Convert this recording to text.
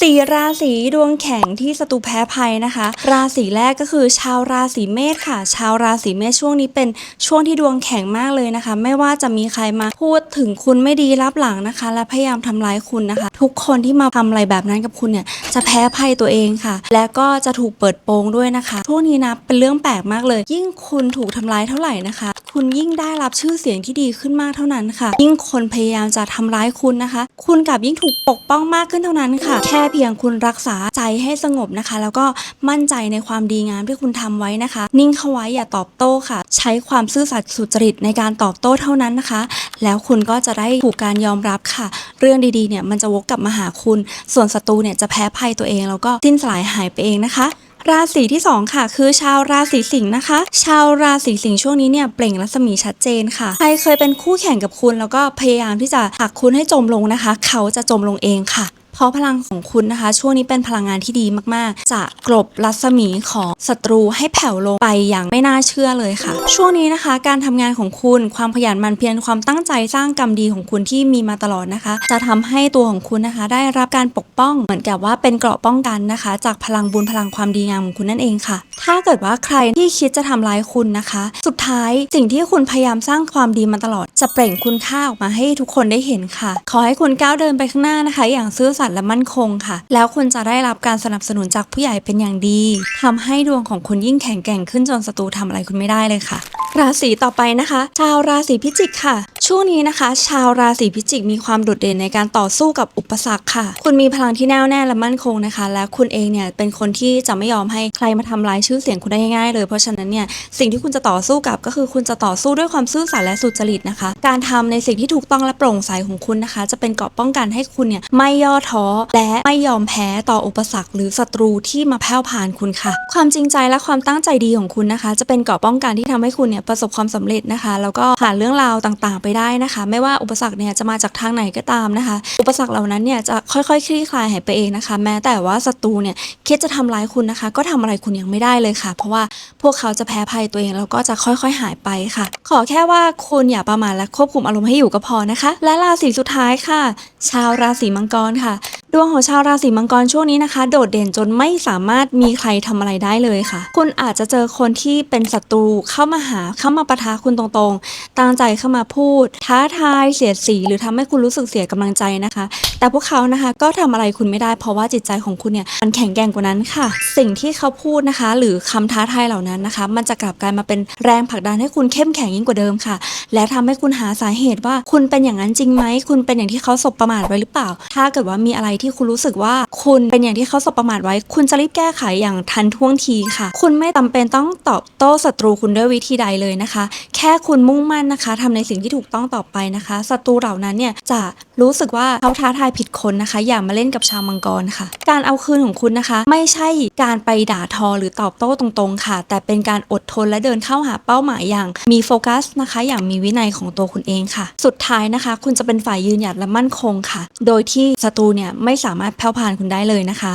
สี่ราศีดวงแข็งที่ศัตรูแพ้ภัยนะคะ ราศีแรกก็คือชาวราศีเมษค่ะ ชาวราศีเมษช่วงนี้เป็นช่วงที่ดวงแข็งมากเลยนะคะ ไม่ว่าจะมีใครมาพูดถึงคุณไม่ดีรับหลังนะคะ และพยายามทำร้ายคุณนะคะ ทุกคนที่มาทำอะไรแบบนั้นกับคุณเนี่ยจะแพ้ภัยตัวเองค่ะ และก็จะถูกเปิดโปงด้วยนะคะช่วงนี้นะเป็นเรื่องแปลกมากเลย ยิ่งคุณถูกทำร้ายเท่าไหร่นะคะ คุณยิ่งได้รับชื่อเสียงที่ดีขึ้นมากเท่านั้นค่ะ ยิ่งคนพยายามจะทำร้ายคุณนะคะ คุณกับยิ่งถูกปกป้องมากขึ้นเท่านั้นค่ะ แค่เพียงคุณรักษาใจให้สงบนะคะ แล้วก็มั่นใจในความดีงามที่คุณทำไว้นะคะ นิ่งเข้าไว้อย่าตอบโต้ค่ะ ใช้ความซื่อสัตย์สุจริตในการตอบโต้เท่านั้นนะคะ แล้วคุณก็จะได้ถูกการยอมรับค่ะ เรื่องดีๆเนี่ยมันจะวกกลับมาหาคุณ ส่วนศัตรูเนี่ยจะแพ้ภัยตัวเอง แล้วก็สิ้นสลายหายไปเองนะคะราศีที่ 2 ค่ะ คือชาวราศีสิงห์นะคะ ชาวราศีสิงห์ช่วงนี้เนี่ยเปล่งรัศมีชัดเจนค่ะ ใครเคยเป็นคู่แข่งกับคุณ แล้วก็พยายามที่จะผลักคุณให้จมลงนะคะ เขาจะจมลงเองค่ะ ราะพลังของคุณนะคะ ช่วงนี้เป็นพลังงานที่ดีมากๆ จะกลบรัศมีของศัตรูให้แผ่วลงไปอย่างไม่น่าเชื่อเลยค่ะ ช่วงนี้นะคะ การทำงานของคุณความขยันมันเพียรความตั้งใจสร้างกรรมดีของคุณที่มีมาตลอดนะคะ จะทำให้ตัวของคุณนะคะ ได้รับการปกป้องเหมือนกับว่าเป็นเกราะป้องกันนะคะ จากพลังบุญพลังความดีงามของคุณนั่นเองค่ะ ถ้าเกิดว่าใครที่คิดจะทำร้ายคุณนะคะ สุดท้ายสิ่งที่คุณพยายามสร้างความดีมาตลอด จะเปล่งคุณค่าออกมาให้ทุกคนได้เห็นค่ะ ขอให้คุณก้าวเดินไปข้างหน้านะคะ อย่างซื่อสัตย์และมั่นคงค่ะ แล้วคุณจะได้รับการสนับสนุนจากผู้ใหญ่เป็นอย่างดีทำให้ดวงของคุณยิ่งแข็งแกร่งขึ้นจนศัตรูทำอะไรคุณไม่ได้เลยค่ะ ราศีต่อไปนะคะ ชาวราศีพิจิกค่ะ ช่วงนี้นะคะ ชาวราศีพิจิกมีความโดดเด่นในการต่อสู้กับอุปสรรคค่ะ คุณมีพลังที่แน่วแน่และมั่นคงนะคะ และคุณเองเนี่ยเป็นคนที่จะไม่ยอมให้ใครมาทำลายชื่อเสียงคุณได้ง่ายๆเลย เพราะฉะนั้นเนี่ยสิ่งที่คุณจะต่อสู้กับก็คือคุณจะต่อสู้ด้วยความซื่อสัตย์และสุจริตนะคะ การทำในสิ่งที่ถูกต้องและโปร่งใสของคุณนะคะ จะเป็นเกราะป้องกันให้คุณเนี่ยไม่ย่อท้อและไม่ยอมแพ้ต่ออุปสรรค หรือศัตรูที่มาแผ่วผ่านคุณค่ะ ความจริงใจและความตั้งใจดีของคุณนะคะ จะเป็นเกราะป้องกันที่ทำให้คุณเนี่ยประสบความสำเร็จนะคะ แล้วก็ผ่านเรื่องราวต่างๆ ไปได้นะคะ ไม่ว่าอุปสรรคเนี่ยจะมาจากทางไหนก็ตามนะคะ อุปสรรคเหล่านั้นเนี่ยจะค่อยๆ คลี่คลายหายไปเองนะคะ แม้แต่ว่าศัตรูเนี่ยคิดจะทำร้ายคุณนะคะ ก็ทำอะไรคุณยังไม่ได้เลยค่ะ เพราะว่าพวกเขาจะแพ้ภัยตัวเองแล้วก็จะค่อยๆหายไปค่ะ ขอแค่ว่าคุณอย่าประมาทและควบคุมอารมณ์ให้อยู่ก็พอนะคะ และราศีสุดท้ายค่ะ ชาวราศีมังกรค่ะ ดวงของชาวราศีมังกรช่วงนี้นะคะ โดดเด่นจนไม่สามารถมีใครทำอะไรได้เลยค่ะ คุณอาจจะเจอคนที่เป็นศัตรูเข้ามาหาเข้ามาปะทะคุณตรงๆตั้งใจเข้ามาพูด ท้าทายเสียดสี หรือทำให้คุณรู้สึกเสียกำลังใจนะคะ แต่พวกเขานะคะก็ทำอะไรคุณไม่ได้ เพราะว่าจิตใจของคุณเนี่ยมันแข็งแกร่งกว่านั้นค่ะ สิ่งที่เขาพูดนะคะ หรือคำท้าทายเหล่านั้นนะคะ มันจะกลับกลายมาเป็นแรงผลักดันให้คุณเข้มแข็งยิ่งกว่าเดิมค่ะ และทำให้คุณหาสาเหตุว่าคุณเป็นอย่างนั้นจริงไหมคุณเป็นอย่างที่เขาสบประมาทไว้หรือเปล่า ถ้าเกิดว่ามีอะไรที่คุณรู้สึกว่าคุณเป็นอย่างที่เขาสบประมาทไว้ คุณจะรีบแก้ไขอย่างทันท่วงทีค่ะ คุณไม่จำเป็นต้องตอบโต้ศัตรูคุณด้วยวิธีใดเลยนะคะ แค่คุณมุ่งมั่นนะคะทำในสิ่งที่ถูกต้องต่อไปนะคะศัตรูเหล่านั้นเนี่ยจะรู้สึกว่าเขาท้าทายผิดคนนะคะ อย่ามาเล่นกับชาวมังกรค่ะ การเอาคืนของคุณนะคะ ไม่ใช่การไปด่าทอหรือตอบโต้ตรงๆ ค่ะ แต่เป็นการอดทนและเดินเข้าหาเป้าหมายอย่าง มีโฟกัสนะคะ อย่างมีวินัยของตัวคุณเองค่ะ สุดท้ายนะคะ คุณจะเป็นฝ่ายยืนหยัดและมั่นคงค่ะ โดยที่ศัตรูเนี่ยไม่สามารถแผ่วพานคุณได้เลยนะคะ